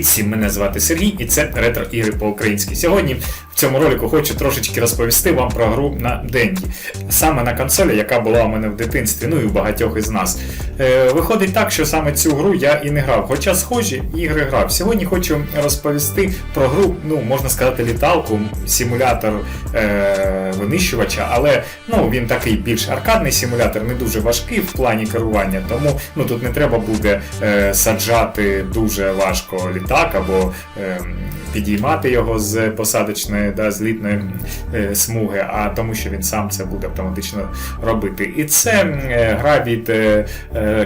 Всім, мене звати Сергій, і це ретро ігри по-українськи. Сьогодні в цьому ролику хочу трошечки розповісти вам про гру на Денді. Саме на консолі, яка була у мене в дитинстві, ну і у багатьох із нас. Е, виходить так, що саме цю гру я і не грав, хоча схожі ігри грав. Сьогодні хочу розповісти про гру, ну можна сказати, літалку, симулятор е, винищувача, але ну, він такий більш аркадний симулятор, не дуже важкий в плані керування, тому ну, тут не треба буде е, саджати дуже важко літак або е, підіймати його з посадочної да, злітної е, смуги, а тому, що він сам це буде автоматично робити. І це е, гра від е,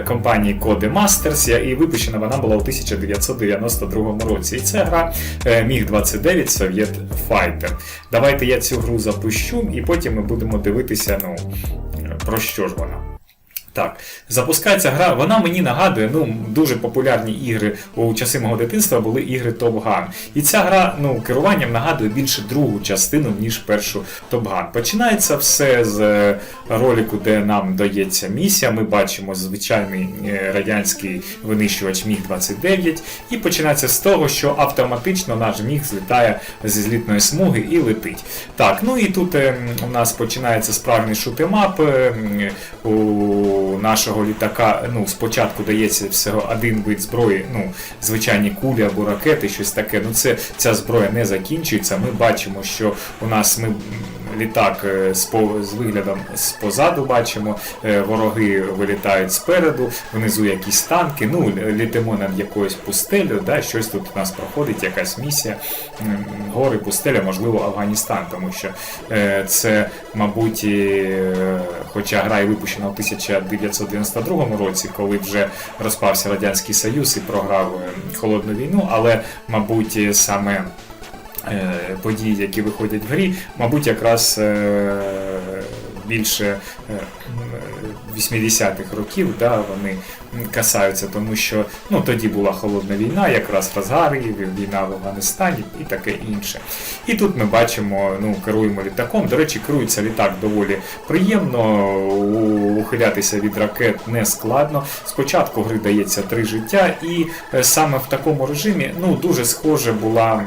компанії Codemasters, я- і випущена вона була у 1992 році. І це гра е, MiG-29 Soviet Fighter. Давайте я цю гру запущу, і потім ми будемо дивитися, ну, про що ж вона. Так, запускається гра. Вона мені нагадує, ну дуже популярні ігри у часи мого дитинства були ігри Top Gun. І ця гра ну, керуванням нагадує більше другу частину, ніж першу Top Gun. Починається все з е, ролику, де нам дається місія. Ми бачимо звичайний е, радянський винищувач Міг-29, і починається з того, що автоматично наш міг злітає зі злітної смуги і летить. Так, ну і тут е, у нас починається справжній шутемап. е, У нашого літака ну, спочатку дається всього один вид зброї, ну, звичайні кулі або ракети, щось таке. Ну, це, ця зброя не закінчується. Ми бачимо, що у нас ми літак е, з, виглядом позаду бачимо, е, вороги вилітають спереду, внизу якісь танки, ну, літимо над якоюсь пустелю, да, щось тут у нас проходить, якась місія, гори, пустеля, можливо, Афганістан, тому що е, це, мабуть, хоча гра і випущена у 1992 році, коли вже розпався Радянський Союз і програв е, холодну війну, але, мабуть, саме події, які виходять в грі, мабуть, якраз е, більше е, 80-х років да, вони касаються, тому що ну, тоді була холодна війна, якраз розгар її, війна в Афганістані і таке інше. І тут ми бачимо, ну, керуємо літаком. До речі, керується літак доволі приємно, ухилятися від ракет не складно. Спочатку гри дається три життя, і е, саме в такому режимі ну, дуже схоже була.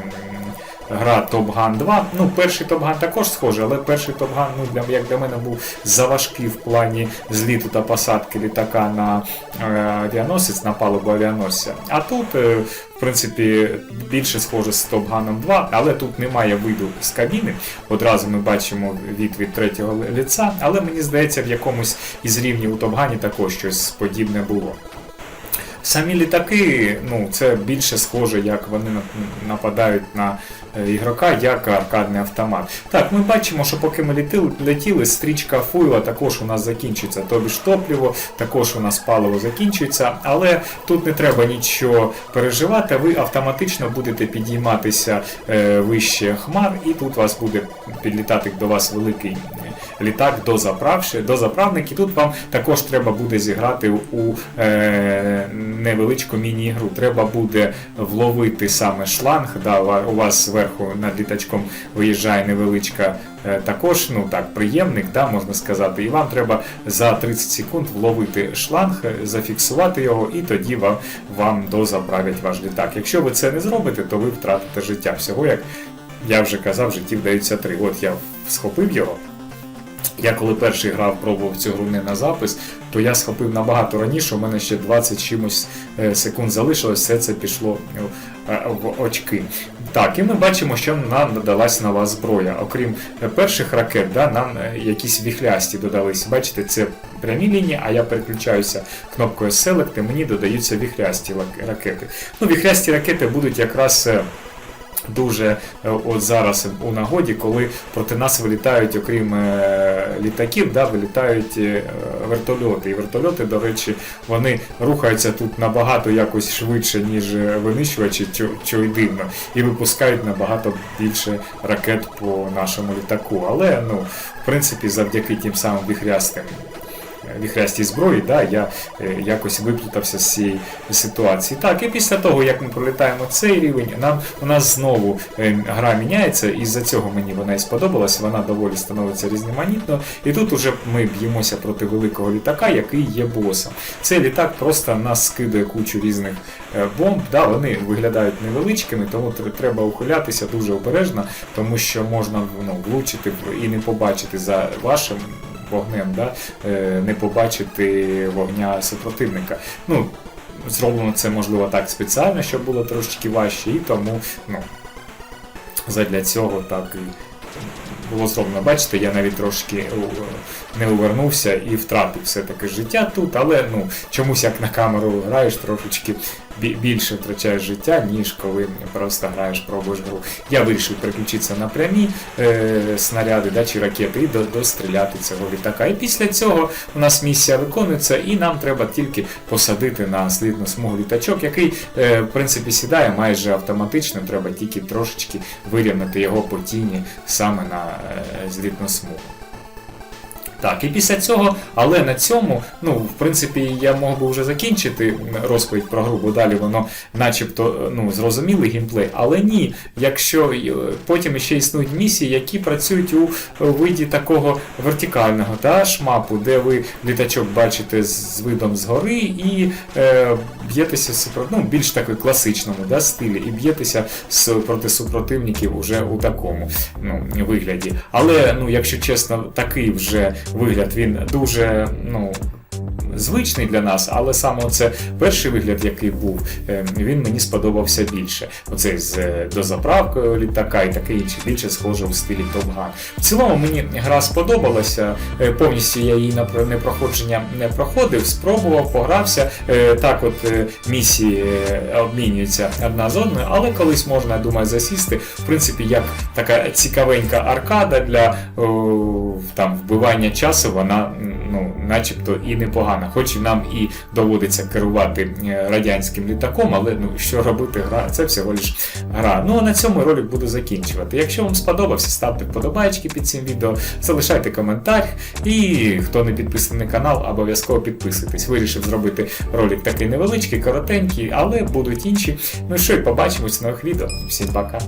Гра Top Gun 2. Ну, перший Top Gun також схожий, але перший Top Gun, ну, для, як для мене, був заважкий в плані зліту та посадки літака на е, авіаносець, на палубу авіаносця. А тут, е, в принципі, більше схоже з Top Gun 2, але тут немає виду з кабіни. Одразу ми бачимо від від третього лиця, але мені здається, в якомусь із рівнів у Top Gun також щось подібне було. Самі літаки, ну це більше схоже, як вони нападають на е, ігрока, як аркадний автомат. Так, ми бачимо, що поки ми летіли, стрічка фуйла також у нас закінчується, тобі ж топливо, також у нас паливо закінчується, але тут не треба нічого переживати, ви автоматично будете підійматися е, вище хмар, і тут вас буде підлітати до вас великий літак до заправши, до заправники. Тут вам також треба буде зіграти у е, невеличку міні-ігру. Треба буде вловити саме шланг. Да, у вас зверху над літачком виїжджає невеличка. е, Також, ну так, приємник, да, можна сказати, і вам треба за 30 секунд вловити шланг, е, зафіксувати його, і тоді вам, вам дозаправлять ваш літак. Якщо ви це не зробите, то ви втратите життя. Всього, як я вже казав, життів даються три. От я схопив його. Я коли перший грав, пробував цю гру не на запис, то я схопив набагато раніше, у мене ще 20 чимось е, секунд залишилось, все це пішло е, в очки. Так, і ми бачимо, що нам надалась нова зброя. Окрім е, перших ракет, да, нам якісь віхлясті додались. Бачите, це прямі лінії, а я переключаюся кнопкою Select, і мені додаються віхлясті ракети. Ну, віхлясті ракети будуть якраз. Дуже е, от зараз у нагоді, коли проти нас вилітають, окрім е, літаків, да, вилітають е, вертольоти. І вертольоти, до речі, вони рухаються тут набагато якось швидше, ніж винищувачі, що й дивно, і випускають набагато більше ракет по нашому літаку. Але ну, в принципі, завдяки тим самим віхрястим віхрястій зброї, да, я е, якось виплутався з цієї ситуації. Так, і після того, як ми пролітаємо цей рівень, нам у нас знову е, гра міняється, і з-за цього мені вона і сподобалася, вона доволі становиться різноманітною. І тут уже ми б'ємося проти великого літака, який є босом. Цей літак просто нас скидає кучу різних е, бомб. Да, вони виглядають невеличкими, тому треба ухилятися дуже обережно, тому що можна ну, влучити і не побачити за вашим вогнем, да, е, не побачити вогня супротивника. Ну, зроблено це можливо так спеціально, щоб було трошечки важче, і тому ну, задля цього так і було зроблено. Бачите, я навіть трошки не увернувся і втратив все-таки життя тут, але ну, чомусь як на камеру граєш, трошечки більше втрачаєш життя, ніж коли просто граєш, пробуєш гру. Я вирішив переключитися на прямі е, снаряди да, чи ракети і достріляти цього літака. І після цього у нас місія виконується, і нам треба тільки посадити на слідну смугу літачок, який е, в принципі сідає майже автоматично, треба тільки трошечки вирівняти його по тіні саме на е, злітну смугу. Так, і після цього, але на цьому, ну, в принципі, я мог би вже закінчити розповідь про гру, бо далі воно начебто ну, зрозумілий геймплей. Але ні, якщо е, потім ще існують місії, які працюють у виді такого вертикального та, шмапу, де ви літачок бачите з видом згори і е, б'єтеся ну, більш такий класичному да, стилі, і б'єтеся з, проти супротивників уже у такому ну, вигляді. Але, ну, якщо чесно, такий вже вигляд. Він дуже ну, звичний для нас, але саме це перший вигляд, який був, е, він мені сподобався більше. Оцей з е, дозаправкою літака і таке інше, більше схоже у стилі Gun. В цілому мені гра сподобалася. е, Повністю я її на про- непроходження не проходив, спробував, погрався. Так, от місії обмінюються одна з одною, але колись можна, я думаю, засісти. В принципі, як така цікавенька аркада для там вбивання часу, вона начебто і непогана. Хоч і нам і доводиться керувати е, радянським літаком, але ну що робити, гра це всього лиш гра. Ну а на цьому ролик буду закінчувати. Якщо вам сподобався, ставте вподобайки під цим відео, залишайте коментар. І хто не підписаний на канал, обов'язково підписуйтесь. Вирішив зробити ролик такий невеличкий, коротенький, але будуть інші. Ну що, і побачимось нових відео. Всім пока.